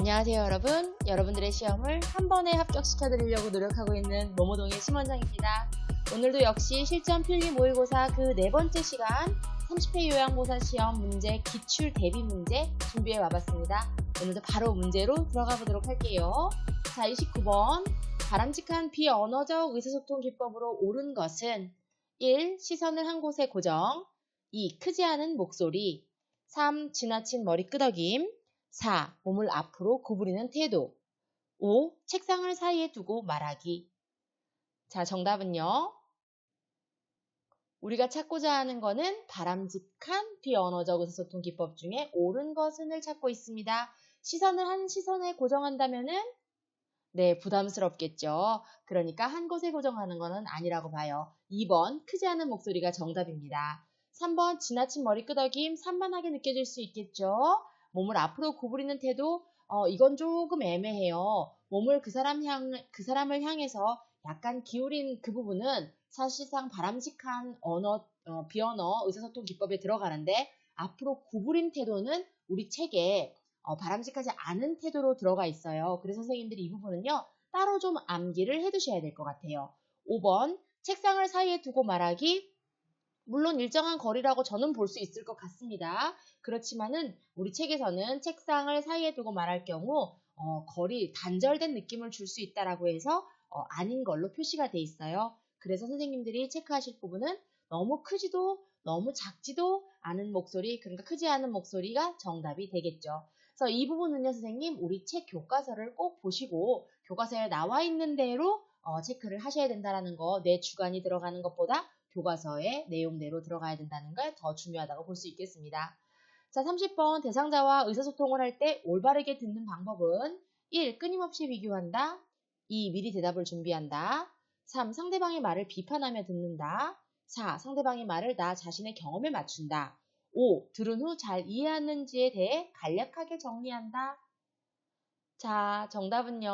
안녕하세요 여러분. 여러분들의 시험을 한 번에 합격시켜 드리려고 노력하고 있는 모모동의 심원장입니다. 오늘도 역시 실전 필기 모의고사 그 네 번째 시간 30회 요양고사 시험 문제 기출 대비 문제 준비해 와봤습니다. 오늘도 바로 문제로 들어가 보도록 할게요. 자 29번. 바람직한 비언어적 의사소통 기법으로 옳은 것은 1. 시선을 한 곳에 고정. 2. 크지 않은 목소리. 3. 지나친 머리 끄덕임 4. 몸을 앞으로 구부리는 태도 5. 책상을 사이에 두고 말하기 자 정답은요 우리가 찾고자 하는 거는 바람직한 비언어적 의사소통 기법 중에 옳은 것은을 찾고 있습니다. 시선을 한 시선에 고정한다면은 네, 부담스럽겠죠. 그러니까 한 곳에 고정하는 것은 아니라고 봐요. 2번, 크지 않은 목소리가 정답입니다. 3번, 지나친 머리 끄덕임, 산만하게 느껴질 수 있겠죠. 몸을 앞으로 구부리는 태도, 어, 이건 조금 애매해요. 몸을 그 사람 향, 그 사람을 향해서 약간 기울인 그 부분은 사실상 바람직한 언어, 어, 비언어 의사소통 기법에 들어가는데 앞으로 구부린 태도는 우리 책에 어, 바람직하지 않은 태도로 들어가 있어요. 그래서 선생님들이 이 부분은요, 따로 좀 암기를 해 두셔야 될 것 같아요. 5번, 책상을 사이에 두고 말하기. 물론 일정한 거리라고 저는 볼 수 있을 것 같습니다. 그렇지만은 우리 책에서는 책상을 사이에 두고 말할 경우 어, 거리 단절된 느낌을 줄 수 있다라고 해서 어, 아닌 걸로 표시가 돼 있어요. 그래서 선생님들이 체크하실 부분은 너무 크지도 너무 작지도 않은 목소리, 그러니까 크지 않은 목소리가 정답이 되겠죠. 그래서 이 부분은요, 선생님, 우리 책 교과서를 꼭 보시고 교과서에 나와 있는 대로 어, 체크를 하셔야 된다는 거, 내 주관이 들어가는 것보다 교과서의 내용대로 들어가야 된다는 걸 더 중요하다고 볼 수 있겠습니다. 자, 30번 대상자와 의사소통을 할 때 올바르게 듣는 방법은 1. 끊임없이 비교한다. 2. 미리 대답을 준비한다. 3. 상대방의 말을 비판하며 듣는다. 4. 상대방의 말을 나 자신의 경험에 맞춘다. 5. 들은 후 잘 이해하는지에 대해 간략하게 정리한다. 자, 정답은요.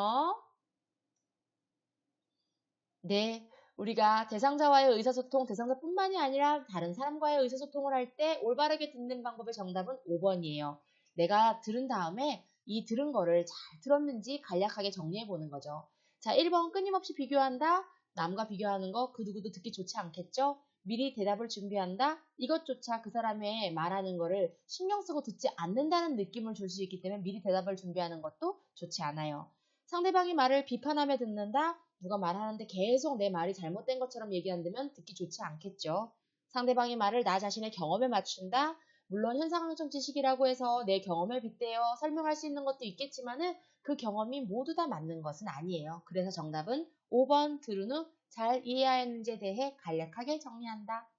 네, 우리가 대상자와의 의사소통, 대상자뿐만이 아니라 다른 사람과의 의사소통을 할 때 올바르게 듣는 방법의 정답은 5번이에요. 내가 들은 다음에 이 들은 거를 잘 들었는지 간략하게 정리해 보는 거죠. 자, 1번 끊임없이 비교한다. 남과 비교하는 거 그 누구도 듣기 좋지 않겠죠? 미리 대답을 준비한다? 이것조차 그 사람의 말하는 거를 신경 쓰고 듣지 않는다는 느낌을 줄 수 있기 때문에 미리 대답을 준비하는 것도 좋지 않아요. 상대방의 말을 비판하며 듣는다? 누가 말하는데 계속 내 말이 잘못된 것처럼 얘기한다면 듣기 좋지 않겠죠. 상대방의 말을 나 자신의 경험에 맞춘다? 물론 현상학적 지식이라고 해서 내 경험에 빗대어 설명할 수 있는 것도 있겠지만은 그 경험이 모두 다 맞는 것은 아니에요. 그래서 정답은 5번 들은 후 잘 이해하였는지에 대해 간략하게 정리한다.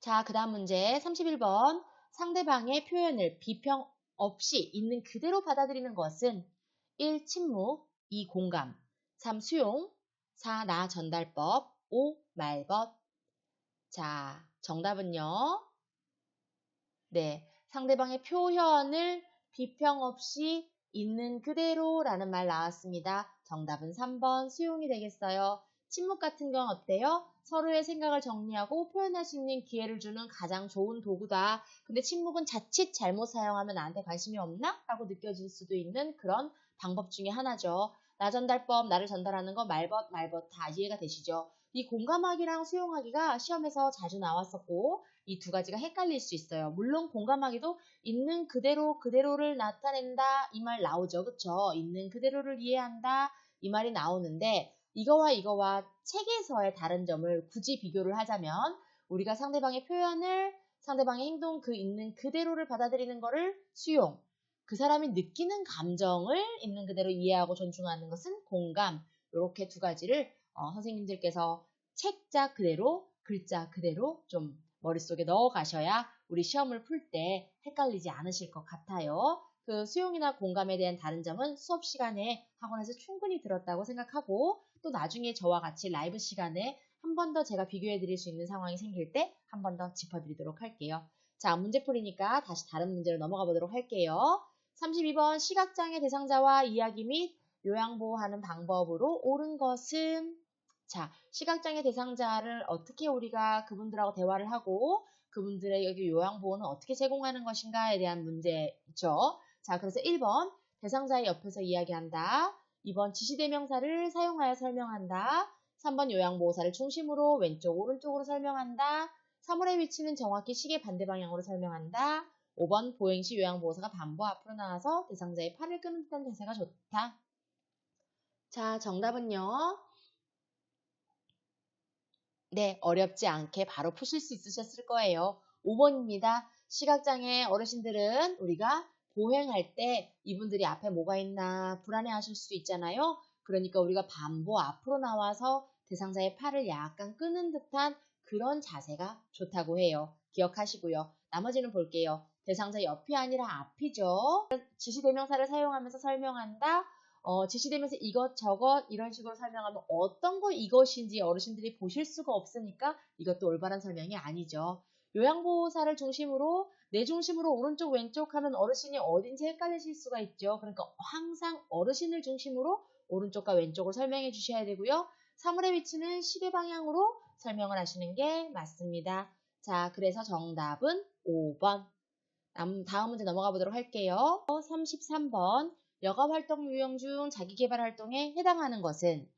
자, 그 다음 문제 31번 상대방의 표현을 비평 없이 있는 그대로 받아들이는 것은 1. 침묵 2. 공감 3. 수용 4. 나 전달법 5. 말벗 자, 정답은요. 네, 상대방의 표현을 비평 없이 있는 그대로라는 말 나왔습니다. 정답은 3번 수용이 되겠어요. 침묵 같은 건 어때요? 서로의 생각을 정리하고 표현할 수 있는 기회를 주는 가장 좋은 도구다. 근데 침묵은 자칫 잘못 사용하면 나한테 관심이 없나? 라고 느껴질 수도 있는 그런 방법 중에 하나죠. 나 전달법, 나를 전달하는 거 말벗, 말벗 다 이해가 되시죠? 이 공감하기랑 수용하기가 시험에서 자주 나왔었고 이 두 가지가 헷갈릴 수 있어요. 물론 공감하기도 있는 그대로 그대로를 나타낸다 이 말 나오죠. 그쵸? 있는 그대로를 이해한다 이 말이 나오는데 이거와 이거와 책에서의 다른 점을 굳이 비교를 하자면 우리가 상대방의 표현을 상대방의 행동 그 있는 그대로를 받아들이는 거를 수용 그 사람이 느끼는 감정을 있는 그대로 이해하고 존중하는 것은 공감 이렇게 두 가지를 어, 선생님들께서 책자 그대로 글자 그대로 좀 머릿속에 넣어 가셔야 우리 시험을 풀 때 헷갈리지 않으실 것 같아요. 그 수용이나 공감에 대한 다른 점은 수업 시간에 학원에서 충분히 들었다고 생각하고 또 나중에 저와 같이 라이브 시간에 한 번 더 제가 비교해 드릴 수 있는 상황이 생길 때 한 번 더 짚어 드리도록 할게요. 자, 문제 풀이니까 다시 다른 문제로 넘어가 보도록 할게요. 32번 시각장애 대상자와 이야기 및 요양보호하는 방법으로 옳은 것은 자, 시각장애 대상자를 어떻게 우리가 그분들하고 대화를 하고 그분들에게 요양보호는 어떻게 제공하는 것인가에 대한 문제죠. 자, 그래서 1번 대상자의 옆에서 이야기한다. 2번 지시대명사를 사용하여 설명한다. 3번 요양보호사를 중심으로 왼쪽, 오른쪽으로 설명한다. 사물의 위치는 정확히 시계 반대 방향으로 설명한다. 5번 보행시 요양보호사가 반보 앞으로 나와서 대상자의 팔을 끄는 듯한 자세가 좋다. 자, 정답은요. 네, 어렵지 않게 바로 푸실 수 있으셨을 거예요. 5번입니다. 시각장애 어르신들은 우리가 보행할 때 이분들이 앞에 뭐가 있나 불안해 하실 수 있잖아요. 그러니까 우리가 반보 앞으로 나와서 대상자의 팔을 약간 끄는 듯한 그런 자세가 좋다고 해요. 기억하시고요. 나머지는 볼게요. 대상자 옆이 아니라 앞이죠. 지시대명사를 사용하면서 설명한다. 어, 지시대명사 이것 저것 이런 식으로 설명하면 어떤 거 이것인지 어르신들이 보실 수가 없으니까 이것도 올바른 설명이 아니죠. 요양보호사를 중심으로 내 중심으로 오른쪽 왼쪽 하면 어르신이 어딘지 헷갈리실 수가 있죠. 그러니까 항상 어르신을 중심으로 오른쪽과 왼쪽을 설명해 주셔야 되고요. 사물의 위치는 시계 방향으로 설명을 하시는 게 맞습니다. 자, 그래서 정답은 5번. 다음 문제 넘어가 보도록 할게요. 33번. 여가 활동 유형 중 자기 개발 활동에 해당하는 것은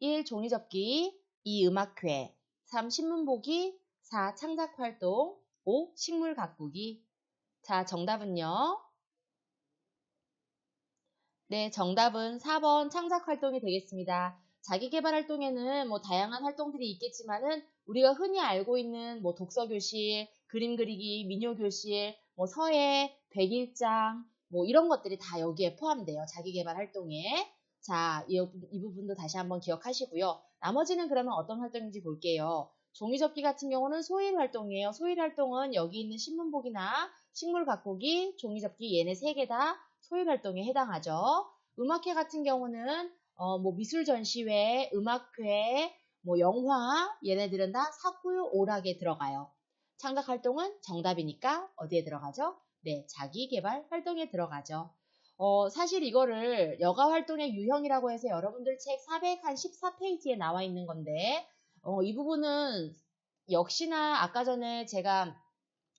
1. 종이 접기 2. 음악회 3. 신문 보기 4. 창작 활동 5. 식물 가꾸기 자 정답은요 네 정답은 4번 창작 활동이 되겠습니다 자기 개발 활동에는 뭐 다양한 활동들이 있겠지만은 우리가 흔히 알고 있는 뭐 독서 교실 그림 그리기 민요 교실 뭐 서예 백일장 뭐 이런 것들이 다 여기에 포함돼요. 자기 개발 활동에. 자, 이, 이 부분도 다시 한번 기억하시고요. 나머지는 그러면 어떤 활동인지 볼게요. 종이 접기 같은 경우는 소일 활동이에요. 소일 활동은 여기 있는 신문 보기나 식물 가꾸기, 종이 접기 얘네 세 개 다 소일 활동에 해당하죠. 음악회 같은 경우는 어, 뭐 미술 전시회, 음악회, 뭐 영화 얘네들은 다 사구요 오락에 들어가요. 창작 활동은 정답이니까 어디에 들어가죠? 네, 자기 개발 활동에 들어가죠. 어, 사실 이거를 여가 활동의 유형이라고 해서 여러분들 책 414페이지에 나와 있는 건데, 어, 이 부분은 역시나 아까 전에 제가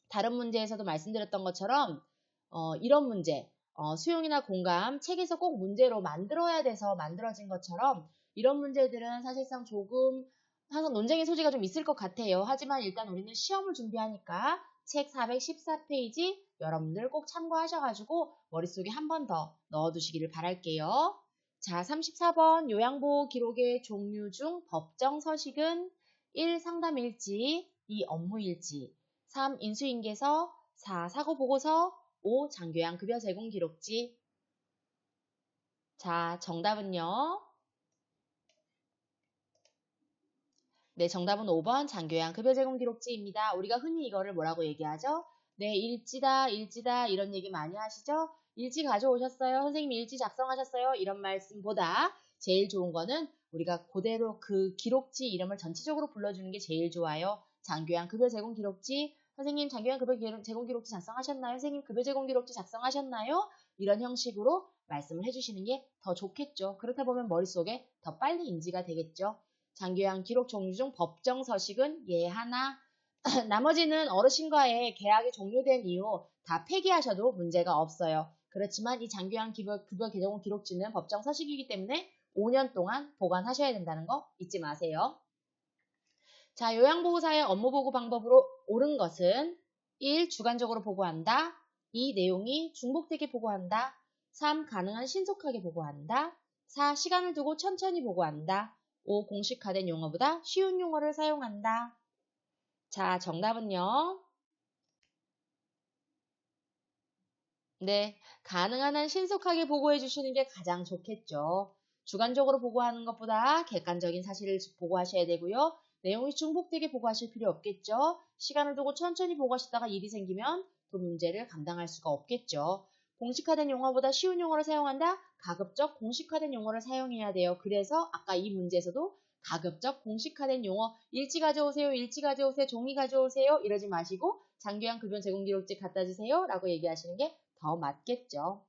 다른 문제에서도 말씀드렸던 것처럼, 어, 이런 문제, 어, 수용이나 공감, 책에서 꼭 문제로 만들어야 돼서 만들어진 것처럼, 이런 문제들은 사실상 조금 항상 논쟁의 소지가 좀 있을 것 같아요. 하지만 일단 우리는 시험을 준비하니까 책 414페이지 여러분들 꼭 참고하셔가지고 머릿속에 한 번 더 넣어두시기를 바랄게요. 자, 34번 요양보호 기록의 종류 중 법정 서식은 1. 상담일지 2. 업무일지 3. 인수인계서 4. 사고보고서 5. 장교양 급여 제공 기록지 자, 정답은요. 네, 정답은 5번 장교양 급여 제공 기록지입니다. 우리가 흔히 이거를 뭐라고 얘기하죠? 네, 일지다, 일지다 이런 얘기 많이 하시죠? 일지 가져오셨어요? 선생님 일지 작성하셨어요? 이런 말씀보다 제일 좋은 거는 우리가 그대로 그 기록지 이름을 전체적으로 불러주는 게 제일 좋아요. 장교양 급여 제공 기록지, 선생님 장교양 급여 제공 기록지 작성하셨나요? 선생님 급여 제공 기록지 작성하셨나요? 이런 형식으로 말씀을 해주시는 게 더 좋겠죠. 그렇다 보면 머릿속에 더 빨리 인지가 되겠죠. 장교양 기록 종류 중 법정 서식은 예 하나, 나머지는 어르신과의 계약이 종료된 이후 다 폐기하셔도 문제가 없어요. 그렇지만 이 장교양 급여, 급여 개정 기록지는 법정 서식이기 때문에 5년 동안 보관하셔야 된다는 거 잊지 마세요. 자, 요양보호사의 업무 보고 방법으로 옳은 것은 1. 주관적으로 보고한다. 2. 내용이 중복되게 보고한다. 3. 가능한 신속하게 보고한다. 4. 시간을 두고 천천히 보고한다. 5. 공식화된 용어보다 쉬운 용어를 사용한다. 자, 정답은요. 네, 가능한 한 신속하게 보고해 주시는 게 가장 좋겠죠. 주관적으로 보고하는 것보다 객관적인 사실을 보고하셔야 되고요. 내용이 중복되게 보고하실 필요 없겠죠. 시간을 두고 천천히 보고하시다가 일이 생기면 그 문제를 감당할 수가 없겠죠. 공식화된 용어보다 쉬운 용어를 사용한다? 가급적 공식화된 용어를 사용해야 돼요. 그래서 아까 이 문제에서도 가급적 공식화된 용어 일지 가져오세요, 일지 가져오세요, 종이 가져오세요 이러지 마시고 장교양 급여 제공 기록지 갖다 주세요 라고 얘기하시는 게 더 맞겠죠.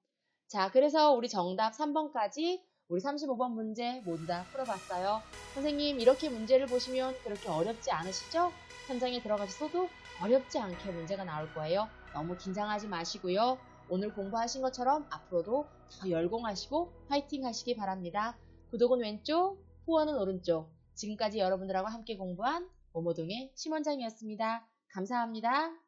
자, 그래서 우리 정답 3번까지 우리 35번 문제 모두 다 풀어봤어요. 선생님 이렇게 문제를 보시면 그렇게 어렵지 않으시죠? 현장에 들어가셔서도 어렵지 않게 문제가 나올 거예요. 너무 긴장하지 마시고요. 오늘 공부하신 것처럼 앞으로도 더 열공하시고 화이팅 하시기 바랍니다. 구독은 왼쪽, 후원은 오른쪽. 지금까지 여러분들하고 함께 공부한 오모동의 심원장이었습니다. 감사합니다.